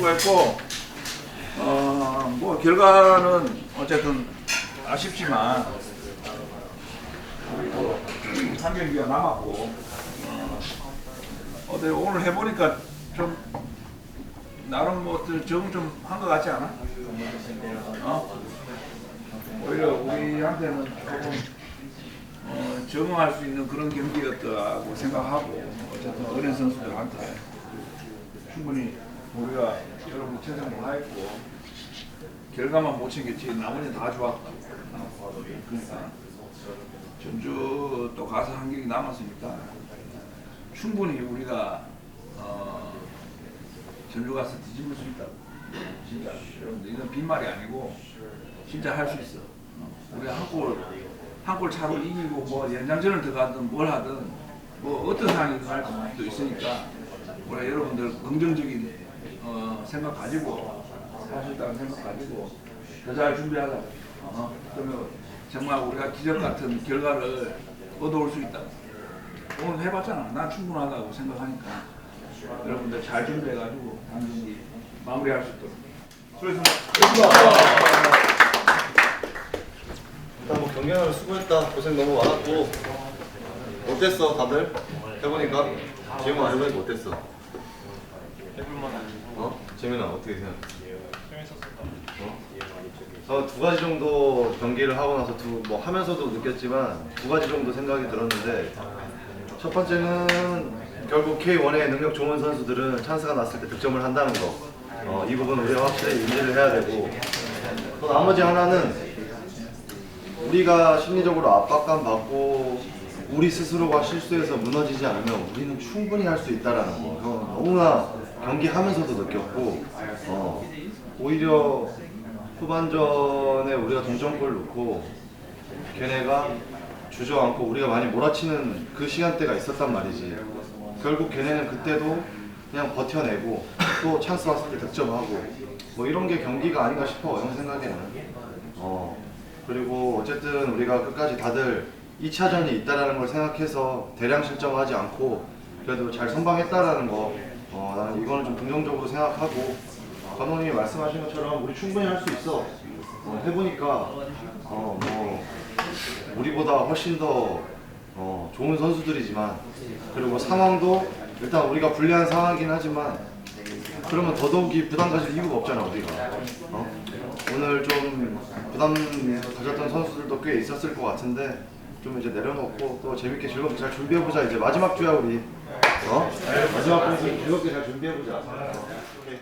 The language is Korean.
수고했고 어, 뭐 결과는 어쨌든 아쉽지만 한 경기가 남았고 어, 어때 오늘 해보니까 좀 나름 뭐 적응 좀한 것 같지 않아? 어? 오히려 우리한테는 조금 어, 적응할 수 있는 그런 경기였다고 생각하고 어쨌든 어린 선수들한테 충분히 우리가 여러분 최선을 다했고 결과만 못 챙겼지 나머지는 다 좋았다. 그러니까 전주 또 가서 한 경기 남았으니까 충분히 우리가 어, 전주 가서 뒤집을 수 있다. 진짜 여러분들 이건 빈말이 아니고 진짜 할 수 있어. 어, 우리 한골 한골 차로 이기고 뭐 연장전을 들어가든 뭘 하든 뭐 어떤 상황이 일어날 수도 있으니까 우리 여러분들 긍정적인 어, 생각 가지고 할 수 있다는 생각 가지고 더 잘 준비하자. 어, 그러면 정말 우리가 기적 같은 결과를 얻어올 수 있다. 오늘 해봤잖아. 난 충분하다고 생각하니까 여러분들 잘 준비해가지고 경기 마무리할 수 있도록. 수고했습니다. 일단 뭐 경기하느라 수고했다 고생 너무 많았고 어땠어 다들 해보니까 지금 안 해보니까 어땠어? 어? 재민아 어떻게 생각해? 어? 저두 가지 정도 경기를 하고 나서 두, 뭐 하면서도 느꼈지만 두 가지 정도 생각이 들었는데 첫 번째는 결국 K1의 능력 좋은 선수들은 찬스가 났을 때 득점을 한다는 거. 어, 이 부분 우리가 확실히 인지를 해야 되고 또 나머지 하나는 우리가 심리적으로 압박감 받고 우리 스스로가 실수해서 무너지지 않으면 우리는 충분히 할 수 있다라는 거. 어, 너무나 경기하면서도 느꼈고 어, 오히려 후반전에 우리가 동점골 넣고 걔네가 주저앉고 우리가 많이 몰아치는 그 시간대가 있었단 말이지. 결국 걔네는 그때도 그냥 버텨내고 또 찬스 왔을 때 득점하고 뭐 이런 게 경기가 아닌가 싶어 형 생각에는. 어 그리고 어쨌든 우리가 끝까지 다들 2차전이 있다라는 걸 생각해서 대량 실점하지 않고 그래도 잘 선방했다라는 거. 어 나는 이거는 좀 긍정적으로 생각하고 감독님이 말씀하신 것처럼 우리 충분히 할 수 있어. 어, 해보니까 어 뭐 우리보다 훨씬 더 어, 좋은 선수들이지만 그리고 상황도 일단 우리가 불리한 상황이긴 하지만 그러면 더더욱이 부담 가질 이유가 없잖아 우리가 어? 오늘 좀 부담 가졌던 선수들도 꽤 있었을 것 같은데 좀 이제 내려놓고 또 재밌게 즐겁게 잘 준비해보자 이제 마지막 주야 우리 어? 마지막 주야 즐겁게 잘 준비해보자 오케이.